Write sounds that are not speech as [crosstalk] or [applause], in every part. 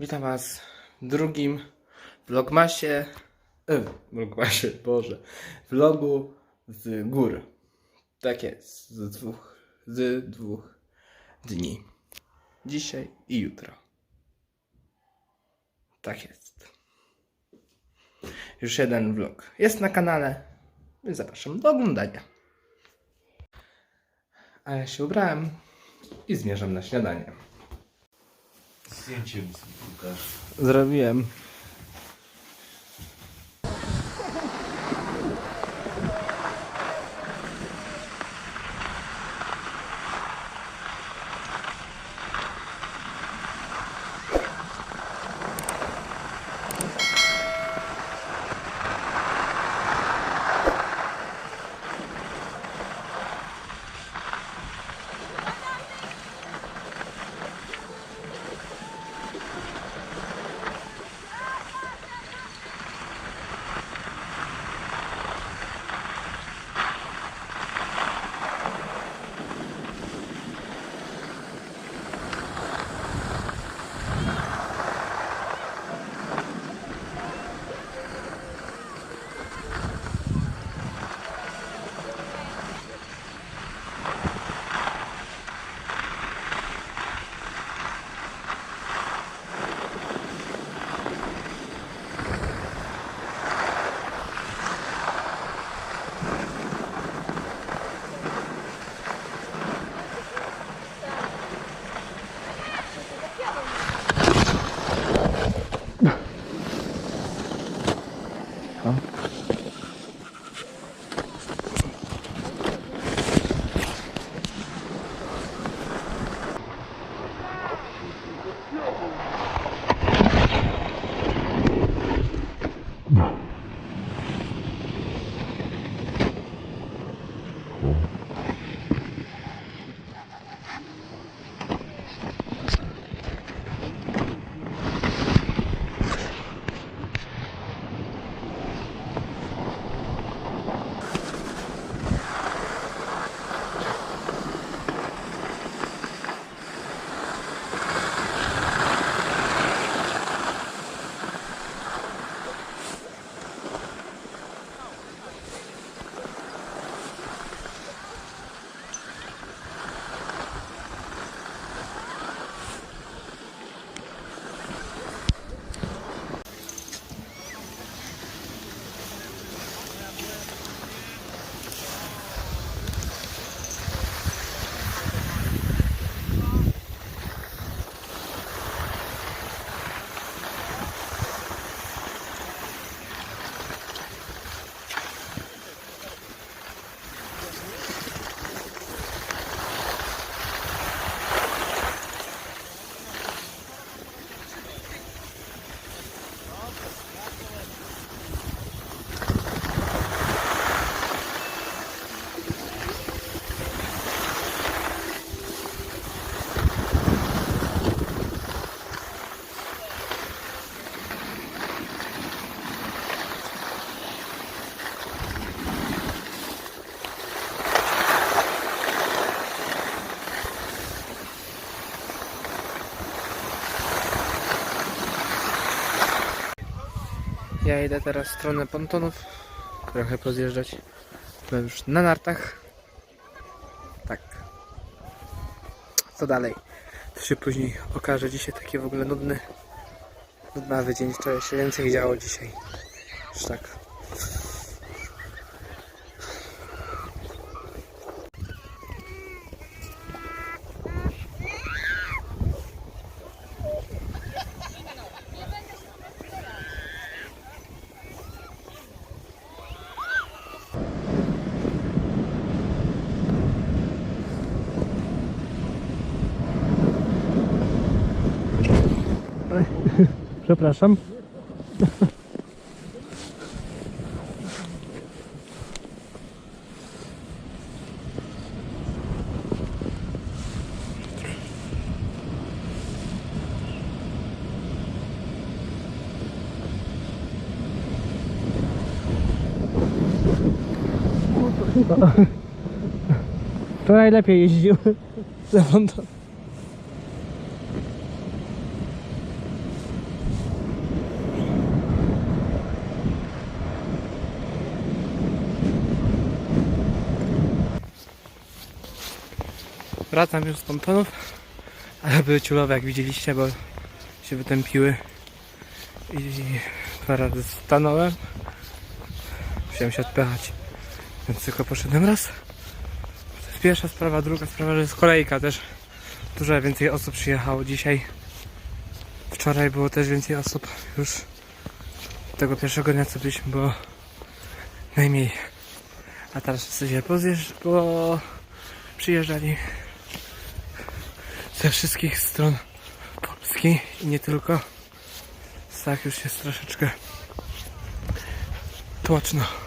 Witam Was w drugim vlogmasie. E, vlogmasie, Boże. Vlogu z gór. Tak jest, z dwóch, z dwóch dni. Dzisiaj i jutro. Tak jest. Już jeden vlog jest na kanale, zapraszam do oglądania. A ja się ubrałem i zmierzam na śniadanie. Zdjęcie mi. Zrobiłem. Idę teraz w stronę pontonów. Trochę pozjeżdżać. Byłem już na nartach. Tak. Co dalej? To się później okaże. Dzisiaj taki w ogóle nudny. Nudnawy dzień. Wczoraj się więcej działo dzisiaj. Już tak. Przepraszam. [laughs] Wczoraj lepiej jeździł. [laughs] Za wracam już z pomponów, ale były ciulowe jak widzieliście, bo się wytępiły i dwa razy stanąłem. Musiałem się odpychać, więc tylko poszedłem raz. To jest pierwsza sprawa, druga sprawa, że jest kolejka też. Dużo więcej osób przyjechało dzisiaj. Wczoraj było też więcej osób już. Tego pierwszego dnia co byliśmy było najmniej. A teraz wszyscy się pozjeżdż, bo przyjeżdżali ze wszystkich stron Polski i nie tylko. Tak już jest troszeczkę tłoczno.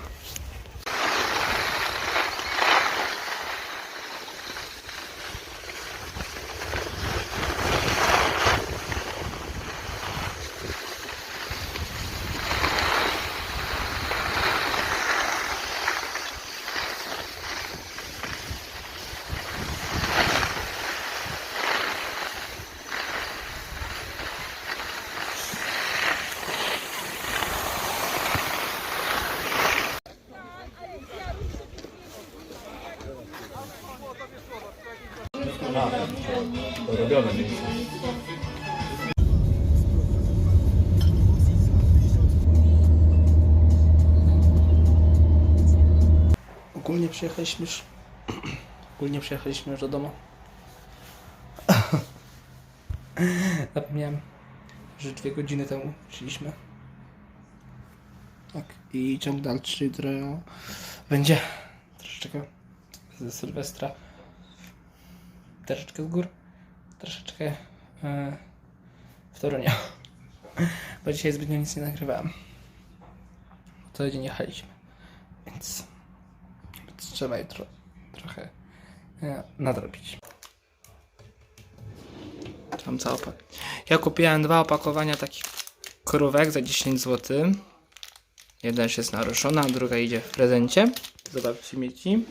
Ogólnie przyjechaliśmy już. [clears throat] Ogólnie przyjechaliśmy już do domu. [laughs] Zapomniałem, że dwie godziny temu szliśmy. Tak, i ciąg dalszy jutro będzie troszeczkę ze Sylwestra. Troszeczkę z gór, troszeczkę e, w Toruniu. [laughs] Bo dzisiaj zbytnio nic nie nagrywałem. Cały dzień jechaliśmy, więc więc trzeba je tro, trochę e, nadrobić. Tam cała opak. Ja kupiłem dwa opakowania takich krówek za 10 zł. Jedna już jest naruszona, druga idzie w prezencie. Zobaczcie mieci.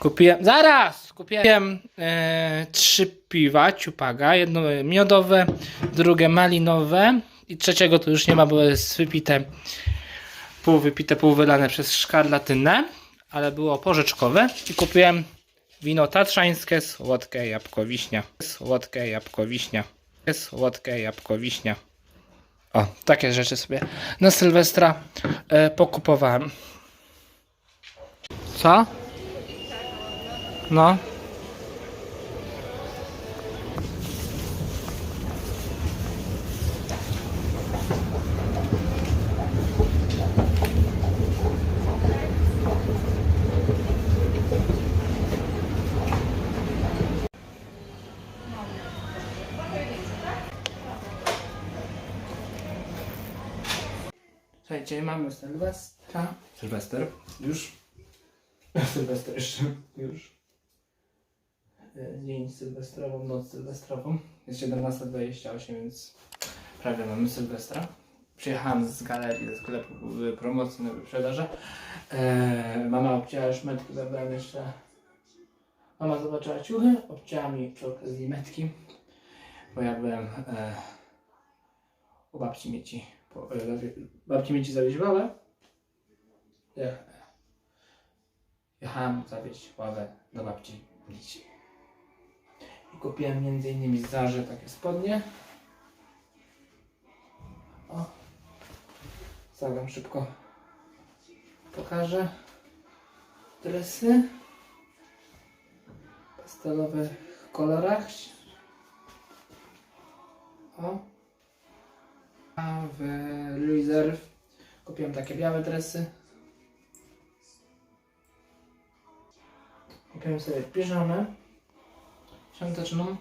Kupiłem. Zaraz! Kupiłem e, trzy piwa ciupaga. Jedno miodowe, drugie malinowe i trzeciego tu już nie ma, bo jest wypite pół wypite, pół wylane przez szkarlatynę, ale było porzeczkowe i kupiłem wino tatrzańskie, słodkie jabłko wiśnia. Słodkie jabłko wiśnia. Słodkie jabłko wiśnia. O, takie rzeczy sobie na Sylwestra e, pokupowałem. Co? No. Słuchajcie, mamy Sylwestra. Sylwester, już. [laughs] Sylwester jeszcze, już. E, Dzień sylwestrową, noc sylwestrową. Jest 17.28, więc prawie mamy Sylwestra. Przyjechałem z galerii, ze sklepu były promocje na wyprzedaże. E, mama obcięła już metki, zabrałem jeszcze. Mama zobaczyła ciuchy, obcięła mi przy okazji metki, bo ja byłem e, u babci mieci. Babci mieci zawieźć ławę. Ja, jechałem zawieźć ławę do babci mieci. I kupiłem między innymi z Zarze takie spodnie. O. Zagram szybko. Pokażę. Dresy. W pastelowych kolorach. O. W Louis Reserve kupiłem takie białe dresy. Kupiłem sobie piżamę świąteczną.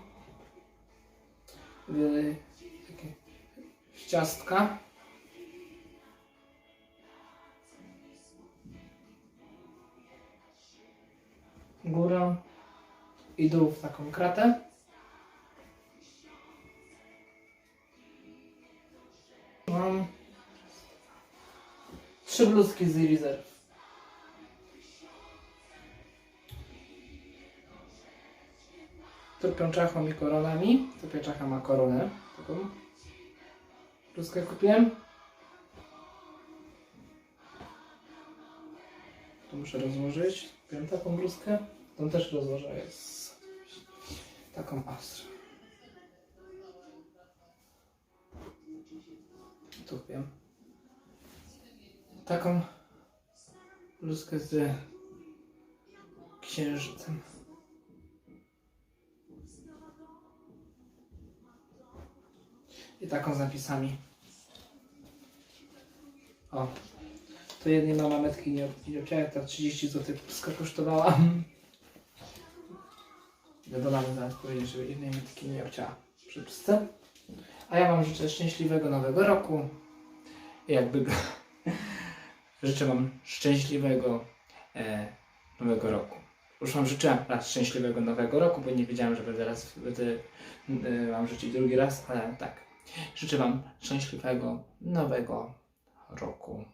Yy, takie ciastka. Górę i dół w taką kratę. Mam trzy bluzki z Reserve. Tu piączachą i koronami. Tu piączacha ma koronę. Taką bluzkę kupiłem. Tu muszę rozłożyć. Kupiłem taką bluzkę. Tą też rozłożę. Jest taką ostrą. Tu wiem. Taką bluzkę z księżycem. I taką z napisami. O. To jednej mama metki nie, nie ta 30 zł kosztowała. Wiadomo, zaraz powiedzieć, że jednej metki nie obcięła przy. A ja Wam życzę szczęśliwego nowego roku. Jakby go... [laughs] życzę Wam szczęśliwego e, nowego roku. Już Wam życzyłem raz szczęśliwego nowego roku, bo nie wiedziałem, że będę raz będę e, Wam życzyć drugi raz, ale tak. Życzę Wam szczęśliwego nowego roku.